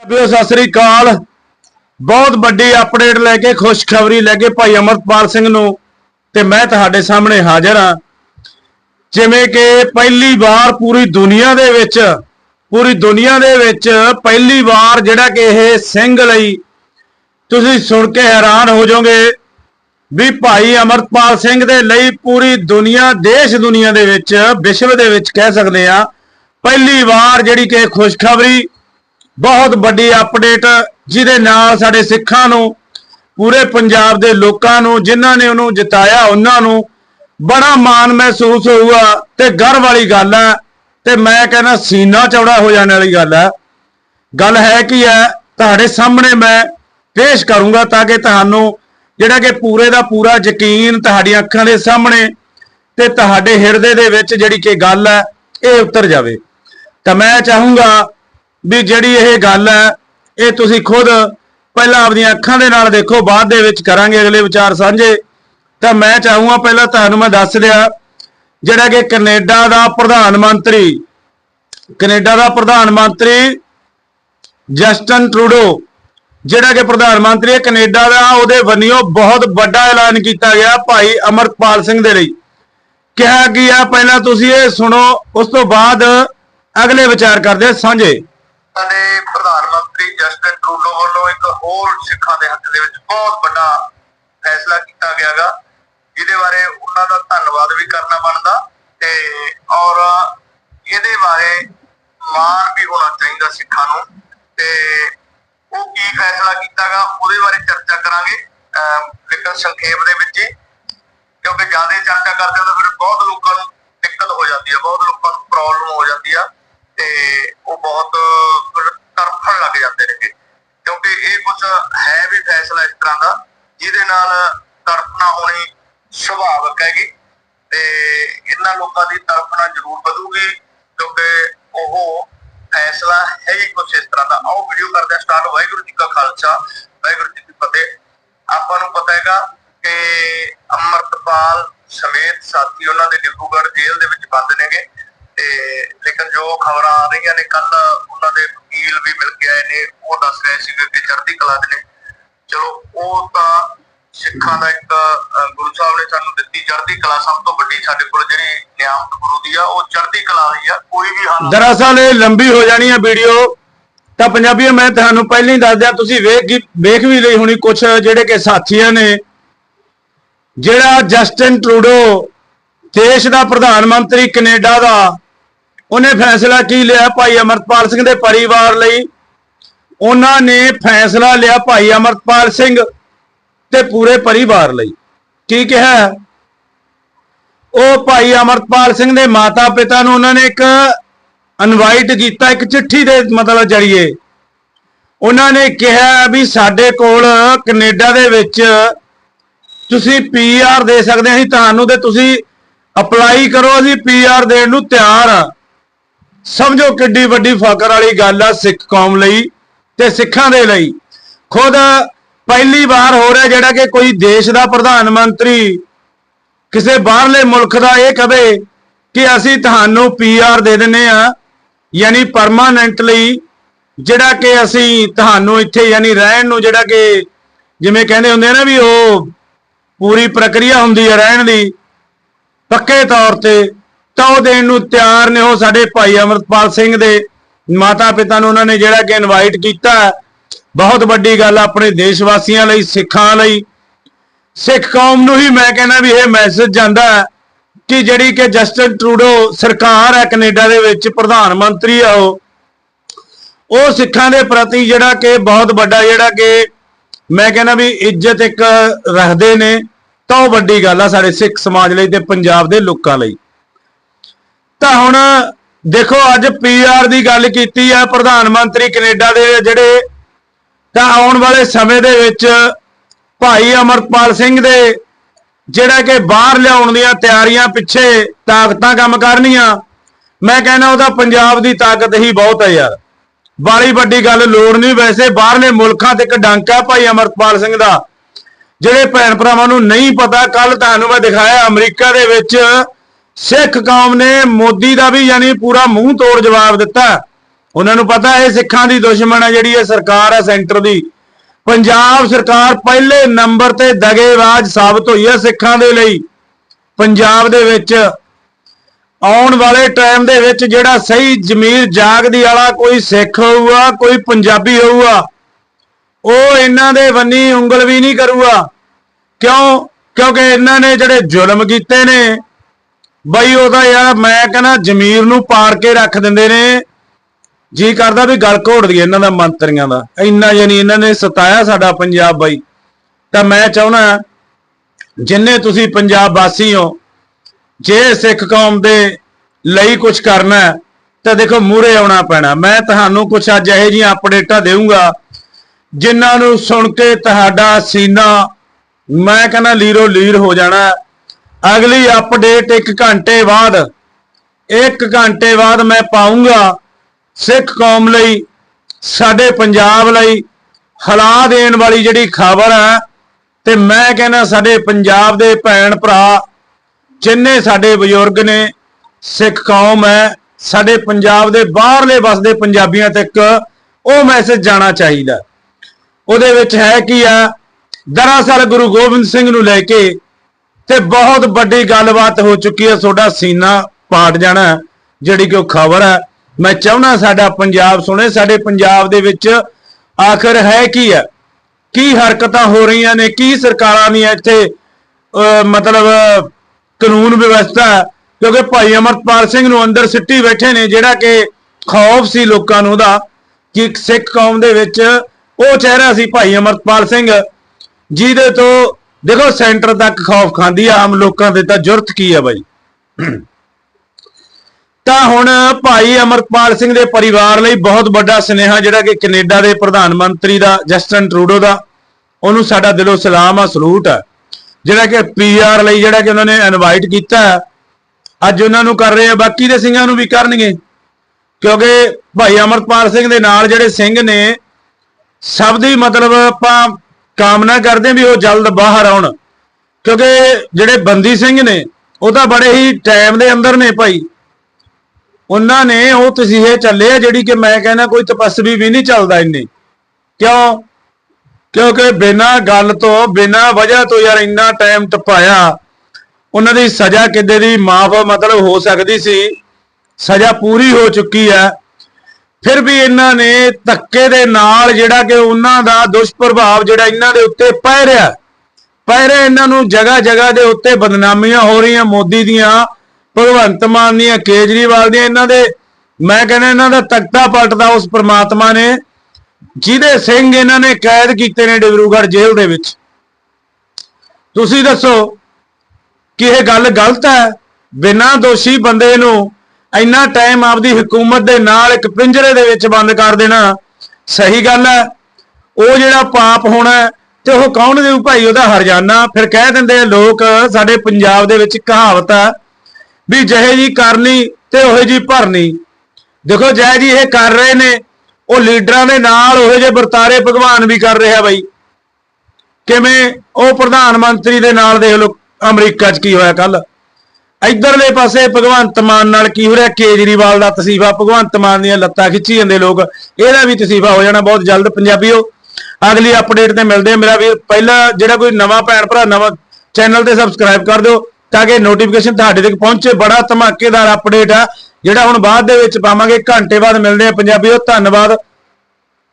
ਵੀਰੋ, ਸਤਿ ਸ੍ਰੀ ਅਕਾਲ। ਬਹੁਤ ਵੱਡੀ ਅਪਡੇਟ ਲੈ ਕੇ, ਖੁਸ਼ਖਬਰੀ ਲੈ ਕੇ ਭਾਈ ਅਮਰਪਾਲ ਸਿੰਘ ਨੂੰ ਤੇ ਮੈਂ ਤੁਹਾਡੇ ਸਾਹਮਣੇ ਹਾਜ਼ਰ ਹਾਂ। ਜਿਵੇਂ ਕਿ ਪਹਿਲੀ ਵਾਰ ਪੂਰੀ ਦੁਨੀਆ ਦੇ ਵਿੱਚ, ਪੂਰੀ ਦੁਨੀਆ ਦੇ ਵਿੱਚ ਪਹਿਲੀ ਵਾਰ ਜਿਹੜਾ ਕਿ ਇਹ ਸਿੰਘ ਲਈ ਤੁਸੀਂ ਸੁਣ ਕੇ ਹੈਰਾਨ ਹੋ ਜਾਓਗੇ ਵੀ ਭਾਈ ਅਮਰਪਾਲ ਸਿੰਘ ਦੇ ਲਈ ਪੂਰੀ ਦੁਨੀਆ, ਦੇਸ਼ ਦੁਨੀਆ ਦੇ ਵਿੱਚ, ਵਿਸ਼ਵ ਦੇ ਵਿੱਚ ਕਹਿ ਸਕਦੇ ਆ ਪਹਿਲੀ ਵਾਰ ਜਿਹੜੀ ਕਿ ਖੁਸ਼ਖਬਰੀ ਬਹੁਤ ਵੱਡੀ ਅਪਡੇਟ ਜਿਹਦੇ ਨਾਲ ਸਾਡੇ ਸਿੱਖਾਂ ਨੂੰ, ਪੂਰੇ ਪੰਜਾਬ ਦੇ ਲੋਕਾਂ ਨੂੰ, ਜਿਨ੍ਹਾਂ ਨੇ ਉਹਨੂੰ ਜਿਤਾਇਆ, ਉਹਨਾਂ ਨੂੰ ਬੜਾ ਮਾਣ ਮਹਿਸੂਸ ਹੋਊਗਾ ਤੇ ਗਰਵ ਵਾਲੀ ਗੱਲ ਹੈ ਤੇ ਮੈਂ ਕਹਿੰਦਾ ਸੀਨਾ ਚੌੜਾ ਹੋ ਜਾਣ ਵਾਲੀ ਗੱਲ ਹੈ। ਗੱਲ ਹੈ ਕੀ ਹੈ, ਤੁਹਾਡੇ ਸਾਹਮਣੇ ਮੈਂ ਪੇਸ਼ ਕਰੂੰਗਾ ਤਾਂ ਕਿ ਤੁਹਾਨੂੰ ਜਿਹੜਾ ਕਿ ਪੂਰੇ ਦਾ ਪੂਰਾ ਯਕੀਨ ਤੁਹਾਡੀਆਂ ਅੱਖਾਂ ਦੇ ਸਾਹਮਣੇ ਤੇ ਤੁਹਾਡੇ ਹਿਰਦੇ ਦੇ ਵਿੱਚ ਜਿਹੜੀ ਕਿ ਗੱਲ ਹੈ, ਇਹ ਉਤਰ ਜਾਵੇ। ਤਾਂ ਮੈਂ ਚਾਹੂੰਗਾ ਵੀ ਜਿਹੜੀ ਇਹ ਗੱਲ ਹੈ, ਇਹ ਤੁਸੀਂ ਖੁਦ ਪਹਿਲਾਂ ਆਪਣੀਆਂ ਅੱਖਾਂ ਦੇ ਨਾਲ ਦੇਖੋ, ਬਾਅਦ ਦੇ ਵਿੱਚ ਕਰਾਂਗੇ ਅਗਲੇ ਵਿਚਾਰ ਸਾਂਝੇ। ਤਾਂ ਮੈਂ ਚਾਹੂੰਗਾ ਪਹਿਲਾਂ ਤੁਹਾਨੂੰ ਮੈਂ ਦੱਸ ਦਿਆ ਜਿਹੜਾ ਕਿ ਕੈਨੇਡਾ ਦਾ ਪ੍ਰਧਾਨ ਮੰਤਰੀ, ਕੈਨੇਡਾ ਦਾ ਪ੍ਰਧਾਨ ਮੰਤਰੀ ਜਸਟਨ ਟਰੂਡੋ, ਜਿਹੜਾ ਕਿ ਪ੍ਰਧਾਨ ਮੰਤਰੀ ਹੈ, ਕੈਨੇਡਾ ਦਾ ਉਹਦੇ ਵੱਲੋਂ ਬਹੁਤ ਵੱਡਾ ਐਲਾਨ ਕੀਤਾ ਗਿਆ ਭਾਈ ਅਮਰਪਾਲ ਸਿੰਘ ਦੇ ਲਈ। ਕਿਹਾ ਕੀ ਆ, ਪਹਿਲਾਂ ਤੁਸੀਂ ਇਹ ਸੁਣੋ, ਉਸ ਤੋਂ ਬਾਅਦ ਅਗਲੇ ਵਿਚਾਰ ਕਰਦੇ ਸਾਂਝੇ। ਸਾਂਝੇ ਸਾਡੇ ਪ੍ਰਧਾਨ ਮੰਤਰੀ ਜਸਟਿਨ ਟਰੂਡੋ ਵੱਲੋਂ ਇੱਕ ਹੋਰ ਸਿੱਖਾਂ ਦੇ ਹੱਕ ਦੇ ਵਿੱਚ ਬਹੁਤ ਵੱਡਾ ਫੈਸਲਾ ਕੀਤਾ ਗਿਆਗਾ। ਜਿਹਦੇ ਬਾਰੇ ਉਹਨਾਂ ਦਾ ਧੰਨਵਾਦ ਵੀ ਕਰਨਾ ਬਣਦਾ ਤੇ ਔਰ ਇਹਦੇ ਬਾਰੇ ਮਾਣ ਵੀ ਹੋਣਾ ਚਾਹੀਦਾ ਸਿੱਖਾਂ ਨੂੰ। ਤੇ ਉਹ ਕੀ ਫੈਸਲਾ ਕੀਤਾਗਾ ਉਹਦੇ ਬਾਰੇ ਚਰਚਾ ਕਰਾਂਗੇ, ਅਮ ਲੇਕਿਨ ਸੰਖੇਪ ਦੇ ਵਿੱਚ ਕਿਉਂਕਿ ਜ਼ਿਆਦਾ ਚਰਚਾ ਕਰਦੇ ਹਾਂ ਤਾਂ ਫਿਰ ਬਹੁਤ ਲੋਕਾਂ ਨੂੰ ਦਿੱਕਤ ਹੋ ਜਾਂਦੀ ਹੈ ਬਹੁਤ ਲੋਕਾਂ ਨੂੰ ਪ੍ਰੋਬਲਮ ਹੋ ਜਾਂਦੀ ਆ। ਤੇ ਉਹ ਬਹੁਤ ਫਿਰ ਤੜਫਣ ਲੱਗ ਜਾਂਦੇ ਨੇ ਕਿਉਂਕਿ ਇਹ ਕੁਝ ਹੈ ਵੀ ਫੈਸਲਾ ਇਸ ਤਰ੍ਹਾਂ ਦਾ ਜਿਹਦੇ ਨਾਲ ਤੜਫਣਾ ਹੋਣੀ ਸੁਭਾਵਿਕ ਹੈਗੀ ਤੇ ਇਹਨਾਂ ਲੋਕਾਂ ਦੀ ਤੜਫਣਾ ਜ਼ਰੂਰ ਵਧੂਗੀ ਕਿਉਂਕਿ ਉਹ ਫੈਸਲਾ ਹੈ ਹੀ ਕੁਝ ਇਸ ਤਰ੍ਹਾਂ ਦਾ ਆਓ ਵੀਡੀਓ ਕਰਦੇ ਹਾਂ ਸਟਾਰਟ ਵਾਹਿਗੁਰੂ ਜੀ ਕਾ ਖਾਲਸਾ, ਵਾਹਿਗੁਰੂ ਜੀ ਕੀ ਫਤਿਹ। ਆਪਾਂ ਨੂੰ ਪਤਾ ਹੈਗਾ ਕਿ ਅਮਰਤਪਾਲ ਸਮੇਤ ਸਾਥੀ ਉਹਨਾਂ ਦੇ ਡਿਬਰੂਗੜ੍ਹ ਜੇਲ੍ਹ ਦੇ ਵਿੱਚ ਬੰਦ ਨੇਗੇ। ਤੇ ਲੇਕਿਨ ਜੋ ਖਬਰਾਂ ਆ ਰਹੀਆਂ ਨੇ ਕੱਲ ਉਹਨਾਂ ਦੇ ਵਕੀਲ ਵੀ ਮਿਲ ਕੇ ਆਏ ਨੇ, ਉਹ ਦੱਸ ਰਹੇ ਸੀ ਕਿ ਚੜ੍ਹਦੀ ਕਲਾ ਦੇ ਨੇ। ਚਲੋ, ਉਹ ਤਾਂ ਸਿੱਖਾਂ ਦਾ ਇੱਕ ਗੁਰੂ ਸਾਹਿਬ ਨੇ ਸਾਨੂੰ ਦਿੱਤੀ ਚੜ੍ਹਦੀ ਕਲਾ, ਸਭ ਤੋਂ ਵੱਡੀ ਸਾਡੇ ਕੋਲ ਜਿਹੜੀ ਨਿਆਮਤ ਗੁਰੂ ਦੀ ਆ, ਉਹ ਚੜ੍ਹਦੀ ਕਲਾ ਦੀ ਆ, ਕੋਈ ਵੀ ਹਾਲ ਦਰਅਸਲ ਇਹ ਲੰਬੀ ਹੋ ਜਾਣੀ ਆ ਵੀਡੀਓ। ਤਾਂ ਪੰਜਾਬੀਓ, ਮੈਂ ਤੁਹਾਨੂੰ ਪਹਿਲਾਂ ਹੀ ਦੱਸ ਦਿਆਂ ਤੁਸੀਂ ਵੇਖ ਵੇਖ ਵੀ ਲਈ ਹੋਣੀ ਕੁਝ ਜਿਹੜੇ ਕਿ ਸਾਥੀਆਂ ਨੇ। ਜਿਹੜਾ ਜਸਟਿਨ ਟਰੂਡੋ ਦੇਸ਼ ਦਾ ਪ੍ਰਧਾਨ ਮੰਤਰੀ ਕੈਨੇਡਾ ਦਾ, ਉਹਨੇ ਫੈਸਲਾ ਕੀ ਲਿਆ ਭਾਈ ਅਮਰਪਾਲ ਸਿੰਘ ਦੇ ਪਰਿਵਾਰ ਲਈ? ਉਹਨਾਂ ਨੇ ਫੈਸਲਾ ਲਿਆ ਭਾਈ ਅਮਰਪਾਲ ਸਿੰਘ ਤੇ ਪੂਰੇ ਪਰਿਵਾਰ ਲਈ। ਕੀ ਕਿਹਾ? ਉਹ ਭਾਈ ਅਮਰਪਾਲ ਸਿੰਘ ਦੇ ਮਾਤਾ ਪਿਤਾ ਨੂੰ ਉਹਨਾਂ ਨੇ ਇੱਕ ਇਨਵਾਈਟ ਕੀਤਾ ਇੱਕ ਚਿੱਠੀ ਦੇ ਮਤਲਬ ਜਰੀਏ। ਉਹਨਾਂ ਨੇ ਕਿਹਾ ਵੀ ਸਾਡੇ ਕੋਲ ਕੈਨੇਡਾ ਦੇ ਵਿੱਚ ਤੁਸੀਂ ਪੀਆਰ ਦੇ ਸਕਦੇ ਹਾਂ। ਅਸੀਂ ਤੁਹਾਨੂੰ ਤੇ ਤੁਸੀਂ ਅਪਲਾਈ ਕਰੋ, ਅਸੀਂ ਪੀਆਰ ਦੇਣ ਨੂੰ ਤਿਆਰ ਆ। ਸਮਝੋ ਕਿੱਡੀ ਵੱਡੀ ਫਖਰ ਵਾਲੀ ਗੱਲ ਆ ਸਿੱਖ ਕੌਮ ਲਈ ਤੇ ਸਿੱਖਾਂ ਦੇ ਲਈ। ਖੁਦ ਪਹਿਲੀ ਵਾਰ ਹੋ ਰਿਹਾ ਜਿਹੜਾ ਕਿ ਕੋਈ ਦੇਸ਼ ਦਾ ਪ੍ਰਧਾਨ ਮੰਤਰੀ ਕਿਸੇ ਬਾਹਰਲੇ ਮੁਲਕ ਦਾ ਇਹ ਕਵੇ ਕਿ ਅਸੀਂ ਤੁਹਾਨੂੰ ਪੀਆਰ ਦੇ ਦਿੰਨੇ ਆ ਯਾਨੀ ਪਰਮਾਨੈਂਟਲੀ ਜਿਹੜਾ ਕਿ ਅਸੀਂ ਤੁਹਾਨੂੰ ਇੱਥੇ ਯਾਨੀ ਰਹਿਣ ਨੂੰ ਜਿਹੜਾ ਕਿ ਜਿਵੇਂ ਕਹਿੰਦੇ ਹੁੰਦੇ ਆ ਨਾ ਵੀ ਉਹ ਪੂਰੀ ਪ੍ਰਕਿਰਿਆ ਹੁੰਦੀ ਹੈ ਰਹਿਣ ਦੀ, ਪੱਕੇ ਤੌਰ ਤੇ ਤਾਂ ਉਹ ਦੇਣ ਨੂੰ ਤਿਆਰ ਨੇ ਉਹ ਸਾਡੇ ਭਾਈ ਅਮਰਪਾਲ ਸਿੰਘ ਦੇ ਮਾਤਾ ਪਿਤਾ ਨੂੰ ਉਹਨਾਂ ਨੇ ਜਿਹੜਾ ਕਿ ਇਨਵਾਈਟ ਕੀਤਾ। ਬਹੁਤ ਵੱਡੀ ਗੱਲ ਆਪਣੇ ਦੇਸ਼ ਵਾਸੀਆਂ ਲਈ, ਸਿੱਖਾਂ ਲਈ। ਸਿੱਖ ਕੌਮ ਨੂੰ ਹੀ ਮੈਂ ਕਹਿੰਦਾ ਵੀ ਇਹ ਮੈਸੇਜ ਜਾਂਦਾ। ਹੈ ਕਿ ਜਿਹੜੀ ਕਿ ਜਸਟਨ ਟਰੂਡੋ ਸਰਕਾਰ ਹੈ ਕੈਨੇਡਾ ਦੇ ਵਿੱਚ, ਪ੍ਰਧਾਨ ਮੰਤਰੀ ਆ ਉਹ ਉਹ ਸਿੱਖਾਂ ਦੇ ਪ੍ਰਤੀ ਜਿਹੜਾ ਕਿ ਬਹੁਤ ਵੱਡਾ ਜਿਹੜਾ ਕਿ ਮੈਂ ਕਹਿੰਦਾ ਵੀ ਇੱਜ਼ਤ ਇੱਕ ਰੱਖਦੇ ਨੇ, ਤਾਂ ਉਹ ਵੱਡੀ ਗੱਲ ਆ ਸਾਡੇ ਸਿੱਖ ਸਮਾਜ ਲਈ ਤੇ ਪੰਜਾਬ ਦੇ ਲੋਕਾਂ ਲਈ। ਤਾਂ ਹੁਣ ਦੇਖੋ ਅੱਜ ਪੀਆਰ ਦੀ ਗੱਲ ਕੀਤੀ ਆ, ਪ੍ਰਧਾਨ ਮੰਤਰੀ ਕੈਨੇਡਾ ਦੇ ਜਿਹੜੇ ਤਾਂ ਆਉਣ ਵਾਲੇ ਸਮੇਂ ਦੇ ਵਿੱਚ ਭਾਈ ਅਮਰਪਾਲ ਸਿੰਘ ਦੇ ਜਿਹੜਾ ਕਿ ਬਾਹਰ ਲਿਆਉਣ ਦੀਆਂ ਤਿਆਰੀਆਂ ਪਿੱਛੇ ਤਾਕਤਾਂ ਕੰਮ ਕਰਨੀਆਂ, ਮੈਂ ਕਹਿੰਦਾ ਉਹਦਾ ਪੰਜਾਬ ਦੀ ਤਾਕਤ ਹੀ ਬਹੁਤ ਹੈ ਯਾਰ। ਬਾਲੀ ਵੱਡੀ ਗੱਲ ਲੋੜ ਨਹੀਂ, ਵੈਸੇ ਬਾਹਰਲੇ ਮੁਲਕਾਂ ਤੇ ਇੱਕ ਡਾਂਕਾ ਭਾਈ ਅਮਰਪਾਲ ਸਿੰਘ ਦਾ, ਜਿਹੜੇ ਭੈਣ ਭਰਾਵਾਂ ਨੂੰ ਨਹੀਂ ਪਤਾ ਕੱਲ ਤੁਹਾਨੂੰ ਮੈਂ ਦਿਖਾਇਆ ਅਮਰੀਕਾ ਦੇ ਵਿੱਚ ਸਿੱਖ ਕੌਮ ਨੇ ਮੋਦੀ ਦਾ ਵੀ ਯਾਨੀ ਪੂਰਾ ਮੂੰਹ ਤੋੜ ਜਵਾਬ ਦਿੱਤਾ। ਉਹਨਾਂ ਨੂੰ ਪਤਾ ਇਹ ਸਿੱਖਾਂ ਦੀ ਦੁਸ਼ਮਣ ਹੈ, ਜਿਹੜੀ ਇਹ ਸਰਕਾਰ ਹੈ ਸੈਂਟਰ ਦੀ। ਪੰਜਾਬ ਸਰਕਾਰ ਪਹਿਲੇ ਨੰਬਰ ਤੇ ਦਗੇਬਾਜ਼ ਸਾਬਤ ਹੋਈ ਹੈ ਸਿੱਖਾਂ ਦੇ ਲਈ। ਪੰਜਾਬ ਦੇ ਵਿੱਚ ਆਉਣ ਵਾਲੇ ਟਾਈਮ ਦੇ ਵਿੱਚ ਜਿਹੜਾ ਸਹੀ ਜ਼ਮੀਰ ਜਾਗਦੀ ਵਾਲਾ ਕੋਈ ਸਿੱਖ ਹੋਊਗਾ, ਕੋਈ ਪੰਜਾਬੀ ਹੋਊਗਾ, ਉਹ ਇਹਨਾਂ ਦੇ ਬੰਨੀ ਉਂਗਲ ਵੀ ਨਹੀਂ ਕਰੂਗਾ। ਕਿਉਂ? ਕਿਉਂਕਿ ਇਹਨਾਂ ਨੇ ਜਿਹੜੇ ਜ਼ੁਲਮ ਕੀਤੇ ਨੇ, ਬਈ ਉਹਦਾ ਯਾਰ ਮੈਂ ਕਹਿੰਦਾ ਜ਼ਮੀਰ ਨੂੰ ਪਾੜ ਕੇ ਰੱਖ ਦਿੰਦੇ ਨੇ। ਜੀ ਕਰਦਾ ਵੀ ਗਲ ਘੋੜ ਦਈਏ ਇਹਨਾਂ ਦਾ ਮੰਤਰੀਆਂ ਦਾ। ਇੰਨਾ ਯਾਨੀ ਇਹਨਾਂ ਨੇ ਸਤਾਇਆ ਸਾਡਾ ਪੰਜਾਬ ਬਾਈ, ਤਾਂ ਮੈਂ ਚਾਹੁੰਦਾ ਜਿੰਨੇ ਤੁਸੀਂ ਪੰਜਾਬ ਵਾਸੀ ਹੋ, ਜੇ ਸਿੱਖ ਕੌਮ ਦੇ ਲਈ ਕੁਝ ਕਰਨਾ ਤਾਂ ਦੇਖੋ ਮੂਰੇ ਆਉਣਾ ਪੈਣਾ। ਮੈਂ ਤੁਹਾਨੂੰ ਕੁਝ ਅੱਜ ਇਹੋ ਜਿਹੀਆਂ ਅਪਡੇਟਾਂ ਦੇਵਾਂਗਾ ਜਿਨ੍ਹਾਂ ਨੂੰ ਸੁਣ ਕੇ ਤੁਹਾਡਾ ਸੀਨਾ, ਮੈਂ ਕਹਿੰਦਾ ਲੀਰੋ ਲੀਰ ਹੋ ਜਾਣਾ। ਅਗਲੀ ਅਪਡੇਟ 1 ਘੰਟੇ ਬਾਅਦ 1 ਘੰਟੇ ਬਾਅਦ ਮੈਂ ਪਾਉਂਗਾ ਸਿੱਖ ਕੌਮ ਲਈ, ਸਾਡੇ ਪੰਜਾਬ ਲਈ ਹਲਾ ਦੇਣ ਵਾਲੀ ਜਿਹੜੀ ਖਬਰ ਹੈ, ਤੇ ਮੈਂ ਕਹਿੰਦਾ ਸਾਡੇ ਪੰਜਾਬ ਦੇ ਭੈਣ ਭਰਾ ਜਿੰਨੇ ਸਾਡੇ ਬਜ਼ੁਰਗ ਨੇ, ਸਿੱਖ ਕੌਮ ਹੈ, ਸਾਡੇ ਪੰਜਾਬ ਦੇ ਬਾਹਰਲੇ ਵਸਦੇ ਪੰਜਾਬੀਆਂ ਤੱਕ ਉਹ ਮੈਸੇਜ ਜਾਣਾ ਚਾਹੀਦਾ। ਉਹਦੇ ਵਿੱਚ ਹੈ ਕੀ ਆ, ਦਰਅਸਲ ਗੁਰੂ ਗੋਬਿੰਦ ਸਿੰਘ ਨੂੰ ਲੈ ਕੇ ਤੇ ਬਹੁਤ ਵੱਡੀ ਗੱਲਬਾਤ ਹੋ ਚੁੱਕੀ ਹੈ, ਤੁਹਾਡਾ ਸੀਨਾ ਪਾਟ ਜਾਣਾ, ਜਿਹੜੀ ਕਿ ਉਹ ਖਬਰ ਹੈ। ਮੈਂ ਚਾਹੁੰਦਾ ਸਾਡਾ ਪੰਜਾਬ ਸੁਣੇ, ਸਾਡੇ ਪੰਜਾਬ ਦੇ ਵਿੱਚ ਆਖਰ ਹੈ ਕੀ ਹੈ? ਕੀ ਹਰਕਤਾਂ ਹੋ ਰਹੀਆਂ ਨੇ? ਕੀ ਸਰਕਾਰਾਂ ਦੀਆਂ ਇੱਥੇ ਮਤਲਬ, ਕਾਨੂੰਨ ਵਿਵਸਥਾ ਕਿਉਂਕਿ ਭਾਈ ਅਮਰਪਾਲ ਸਿੰਘ ਨੂੰ ਅੰਦਰ ਸਿੱਟੀ ਬੈਠੇ ਨੇ, ਜਿਹੜਾ ਕਿ ਖੌਫ ਸੀ ਲੋਕਾਂ ਨੂੰ ਉਹਦਾ ਕਿ ਸਿੱਖ ਕੌਮ ਦੇ ਵਿੱਚ ਉਹ ਚਿਹਰਾ ਸੀ ਭਾਈ ਅਮਰਪਾਲ ਸਿੰਘ। ਜਿਹਦੇ ਤੋਂ, ਦੇਖੋ, ਸੈਂਟਰ ਤੱਕ ਖੌਫ ਖਾਂਦੀ ਆ ਆਮ ਲੋਕਾਂ ਦੇ ਤਾਂ ਜੁਰਤ ਕੀ ਆ ਬਾਈ? ਤਾਂ ਹੁਣ ਭਾਈ ਅਮਰਪਾਲ ਸਿੰਘ ਦੇ ਪਰਿਵਾਰ ਲਈ ਬਹੁਤ ਵੱਡਾ ਸੁਨੇਹਾ ਜਿਹੜਾ ਕਿ ਕੈਨੇਡਾ ਦੇ ਪ੍ਰਧਾਨ ਮੰਤਰੀ ਦਾ, ਜਸਟਨ ਟਰੂਡੋ ਦਾ, ਉਹਨੂੰ ਸਾਡਾ ਦਿਲੋਂ ਸਲਾਮ ਆ, ਸਲੂਟ ਆ। ਜਿਹੜਾ ਕਿ ਪੀਆਰ ਲਈ ਜਿਹੜਾ ਕਿ ਉਹਨਾਂ ਨੇ ਇਨਵਾਈਟ ਕੀਤਾ ਅੱਜ ਉਹਨਾਂ ਨੂੰ ਕਰ ਰਹੇ ਆ, ਬਾਕੀ ਦੇ ਸਿੰਘਾਂ ਨੂੰ ਵੀ ਕਰਨਗੇ। ਕਿਉਂਕਿ ਭਾਈ ਅਮਰਪਾਲ ਸਿੰਘ ਦੇ ਨਾਲ ਜਿਹੜੇ ਸਿੰਘ ਨੇ, ਸਭ ਦੀ ਮਤਲਬ ਆਪਾਂ ਕਾਮਨਾ ਕਰਦੇ ਹਾਂ ਵੀ ਉਹ ਜਲਦ ਬਾਹਰ ਆਉਣ। ਕਿਉਂਕਿ ਜਿਹੜੇ ਬੰਦੀ ਸਿੰਘ ਨੇ, ਉਹ ਤਾਂ ਬੜੇ ਹੀ ਟਾਈਮ ਦੇ ਅੰਦਰ ਨੇ ਭਾਈ। ਉਹਨਾਂ ਨੇ ਉਹ ਤਸੀਹੇ ਚੱਲੇ ਆ ਜਿਹੜੀ ਕਿ ਮੈਂ ਕਹਿੰਦਾ ਕੋਈ ਤਪਸਵੀ ਵੀ ਨਹੀਂ ਚੱਲਦਾ ਇੰਨੀ। ਕਿਉਂ? ਕਿਉਂਕਿ ਬਿਨਾਂ ਗੱਲ ਤੋਂ, ਬਿਨਾਂ ਵਜ੍ਹਾ ਤੋਂ ਯਾਰ ਇੰਨਾ ਟਾਈਮ ਟਪਾਇਆ, ਉਹਨਾਂ ਦੀ ਸਜ਼ਾ ਕਿੱਦੇ ਦੀ? ਮਾਫ ਮਤਲਬ ਹੋ ਸਕਦੀ ਸੀ। ਸਜ਼ਾ ਪੂਰੀ ਹੋ ਚੁੱਕੀ ਹੈ। ਫਿਰ ਵੀ ਇਹਨਾਂ ਨੇ ਧੱਕੇ ਦੇ ਨਾਲ ਜਿਹੜਾ ਕਿ ਉਹਨਾਂ ਦਾ ਦੁਸ਼ਪ੍ਰਭਾਵ ਜਿਹੜਾ ਇਹਨਾਂ ਦੇ ਉੱਤੇ ਪੈ ਰਿਹਾ ਪੈ ਰਿਹਾ ਇਹਨਾਂ ਨੂੰ ਜਗ੍ਹਾ ਜਗ੍ਹਾ ਦੇ ਉੱਤੇ ਬਦਨਾਮੀਆਂ ਹੋ ਰਹੀਆਂ ਮੋਦੀ ਦੀਆਂ। ਭਗਵੰਤ ਮਾਨ ਦੀਆਂ, ਕੇਜਰੀਵਾਲ ਦੀਆਂ, ਇਹਨਾਂ ਦੇ, ਮੈਂ ਕਹਿੰਦਾ ਇਹਨਾਂ ਦਾ ਤਖਤਾ ਪਲਟਦਾ ਉਸ ਪ੍ਰਮਾਤਮਾ ਨੇ, ਜਿਹਦੇ ਸਿੰਘ ਇਹਨਾਂ ਨੇ ਕੈਦ ਕੀਤੇ ਨੇ ਡਿਬਰੂਗੜ੍ਹ ਜੇਲ੍ਹ ਦੇ ਵਿੱਚ। ਤੁਸੀਂ ਦੱਸੋ ਕਿ ਇਹ ਗੱਲ ਗਲਤ ਹੈ? ਬਿਨਾਂ ਦੋਸ਼ੀ ਬੰਦੇ ਨੂੰ ਇੰਨਾ ਟਾਈਮ ਆਪਦੀ ਹਕੂਮਤ ਦੇ ਨਾਲ ਇੱਕ ਪਿੰਜਰੇ ਦੇ ਵਿੱਚ ਬੰਦ ਕਰ ਦੇਣਾ ਸਹੀ ਗੱਲ ਹੈ। ਉਹ ਜਿਹੜਾ ਪਾਪ ਹੋਣਾ ਤੇ ਉਹ ਕੌਣ ਦੇਊ ਭਾਈ? ਉਹਦਾ ਹਰਜਾਨਾ। ਫਿਰ ਕਹਿ ਦਿੰਦੇ ਲੋਕ ਸਾਡੇ ਪੰਜਾਬ ਦੇ ਵਿੱਚ ਕਹਾਵਤ ਆ ਵੀ ਜਿਹੇ ਜੀ ਕਰਨੀ ਤੇ ਉਹੇ ਜੀ ਭਰਨੀ ਦੇਖੋ ਜੈ ਜੀ ਇਹ ਕਰ ਰਹੇ ਨੇ, ਉਹ ਲੀਡਰਾਂ ਦੇ ਨਾਲ ਉਹੇ ਜੇ ਵਰਤਾਰੇ ਭਗਵਾਨ ਵੀ ਕਰ ਰਿਹਾ ਬਾਈ। ਕਿਵੇਂ? ਉਹ ਪ੍ਰਧਾਨ ਮੰਤਰੀ ਦੇ ਨਾਲ ਦੇਖ ਲਓ, ਅਮਰੀਕਾ 'ਚ ਕੀ ਹੋਇਆ ਕੱਲ ਇਧਰਲੇ ਪਾਸੇ ਭਗਵੰਤ ਮਾਨ ਨਾਲ ਕੀ ਹੋ ਰਿਹਾ? ਕੇਜਰੀਵਾਲ ਦਾ ਤਸੀਫਾ ਭਗਵੰਤ ਮਾਨ ਦੀਆਂ ਲੱਤਾਂ ਖਿੱਚੀ ਜਾਂਦੇ ਲੋਕ। ਇਹਦਾ ਵੀ ਤਸੀਫਾ ਹੋ ਜਾਣਾ ਬਹੁਤ ਜਲਦ, ਪੰਜਾਬੀਓ। ਅਗਲੀ ਅਪਡੇਟ ਤੇ ਮਿਲਦੇ ਆ ਮੇਰਾ ਵੀਰ, ਪਹਿਲਾ ਜਿਹੜਾ ਕੋਈ ਨਵਾਂ ਭੈਣ ਭਰਾ, ਨਵਾਂ ਚੈਨਲ ਤੇ ਸਬਸਕ੍ਰਾਈਬ ਕਰ ਦਿਓ। ਤਾਂ ਕਿ ਨੋਟੀਫਿਕੇਸ਼ਨ ਤੁਹਾਡੇ ਤੱਕ ਪਹੁੰਚੇ। ਬੜਾ ਧਮਾਕੇਦਾਰ ਅਪਡੇਟ ਆ। ਜਿਹੜਾ ਹੁਣ ਬਾਅਦ ਦੇ ਵਿੱਚ ਪਾਵਾਂਗੇ, ਘੰਟੇ ਬਾਅਦ ਮਿਲਦੇ ਆ ਪੰਜਾਬੀਓ। ਧੰਨਵਾਦ।